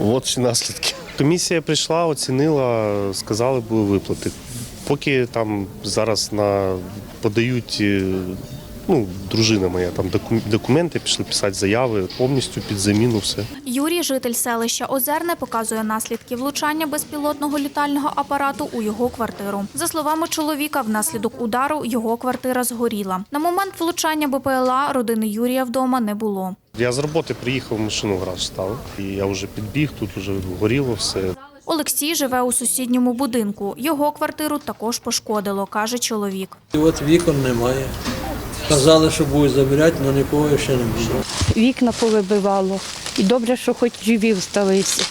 От всі наслідки. Комісія прийшла, оцінила, сказали, були виплати. Поки там зараз на подають. е, Ну, дружина моя там доку- документи пішли писати заяви повністю під заміну все. Юрій, житель селища Озерне, показує наслідки влучання безпілотного літального апарату у його квартиру. За словами чоловіка, внаслідок удару його квартира згоріла. На момент влучання БПЛА родини Юрія вдома не було. Я з роботи приїхав, машину в гараж став. І я вже підбіг, тут вже горіло все. Олексій живе у сусідньому будинку. Його квартиру також пошкодило, каже чоловік. І от вікон немає. Казали, що будуть забирати, але нікого ще не було. вікна повибивало. І добре, що хоч живі всталися.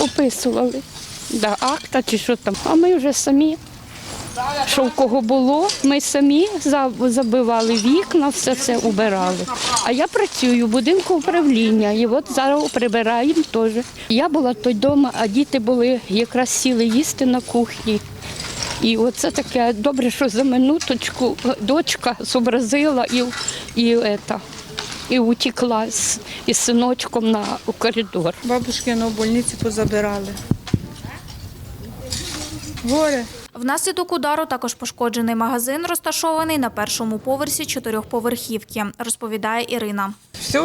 Описували. Да, акта чи що там. А ми вже самі. Що в кого було, ми самі забивали вікна, все це убирали. А я працюю в будинку управління, і от зараз прибираємо теж. Я була той вдома, а діти були якраз сіли їсти на кухні. І оце таке добре, що за минуточку дочка зобразила і, і, ета, і утекла з, із синочком на у коридор. Бабушкину в больниці позабирали. Горе. Внаслідок удару також пошкоджений магазин, розташований на першому поверсі чотирьохповерхівки, розповідає Ірина. Все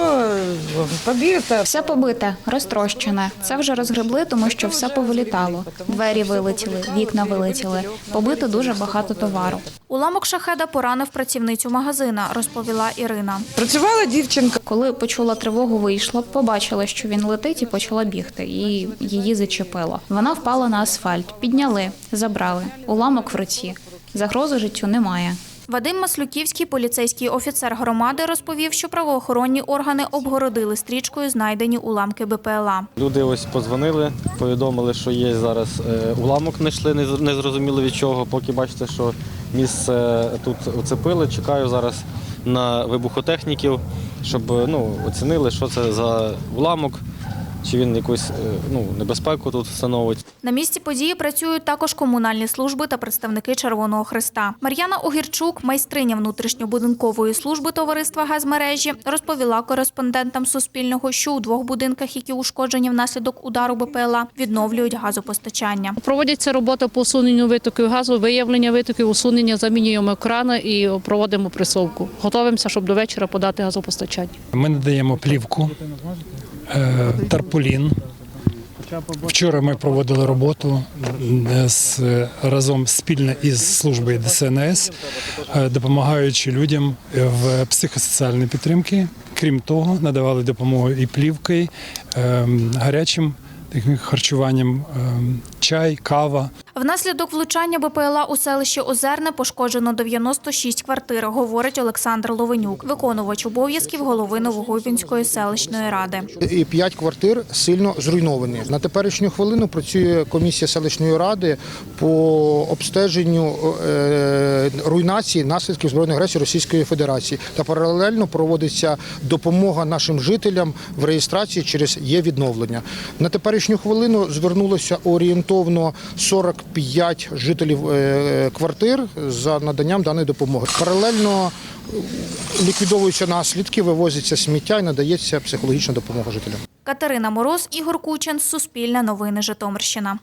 побито. Все побите, розтрощене. Це вже розгребли, тому що все повилітало. Двері вилетіли, вікна вилетіли. Побито дуже багато товару. Уламок шахеда поранив працівницю магазина, розповіла Ірина. Працювала дівчинка. Коли почула тривогу, вийшла, побачила, що він летить, і почала бігти. І її зачепило. Вона впала на асфальт, підняли, забрали. Уламок в руці. Загрози життю немає. Вадим Маслюківський, поліцейський офіцер громади, розповів, що правоохоронні органи обгородили стрічкою знайдені уламки БПЛА. Люди ось подзвонили, повідомили, що є зараз е, уламок, знайшли, не з- не зрозуміло від чого. Поки бачите, що місце тут оцепили. Чекаю зараз на вибухотехніків, щоб е, ну, оцінили, що це за уламок, чи він якусь е, ну, небезпеку тут становить. На місці події працюють також комунальні служби та представники Червоного Христа. Мар'яна Огірчук, майстриня внутрішньобудинкової служби товариства газмережі, розповіла кореспондентам Суспільного, що у двох будинках, які ушкоджені внаслідок удару БПЛА, відновлюють газопостачання. Проводяться робота по усуненню витоків газу, виявлення витоків, усунення, замінюємо крани і проводимо присовку. Готовимося, щоб до вечора подати газопостачання. Ми надаємо плівку, тарполін. Вчора ми проводили роботу е, з, разом спільно із службою ДСНС, е, допомагаючи людям в психосоціальній підтримці. Крім того, надавали допомогу і плівкою, е, гарячим харчуванням, е, чай, кава. Внаслідок влучання БПЛА у селищі Озерне пошкоджено 96 квартир, говорить Олександр Ловенюк, виконувач обов'язків голови Новогуйвінської селищної ради. і п'ять квартир сильно зруйновані. На теперішню хвилину працює комісія селищної ради по обстеженню е, руйнації наслідків збройної агресії Російської Федерації та паралельно проводиться допомога нашим жителям в реєстрації через є відновлення. На теперішню хвилину звернулося орієнтовно 45 жителів е, квартир за наданням даної допомоги. Паралельно ліквідовуються наслідки, вивозиться сміття і надається психологічна допомога жителям. Катерина Мороз, Ігор Кучин, Суспільне новини Житомирщина.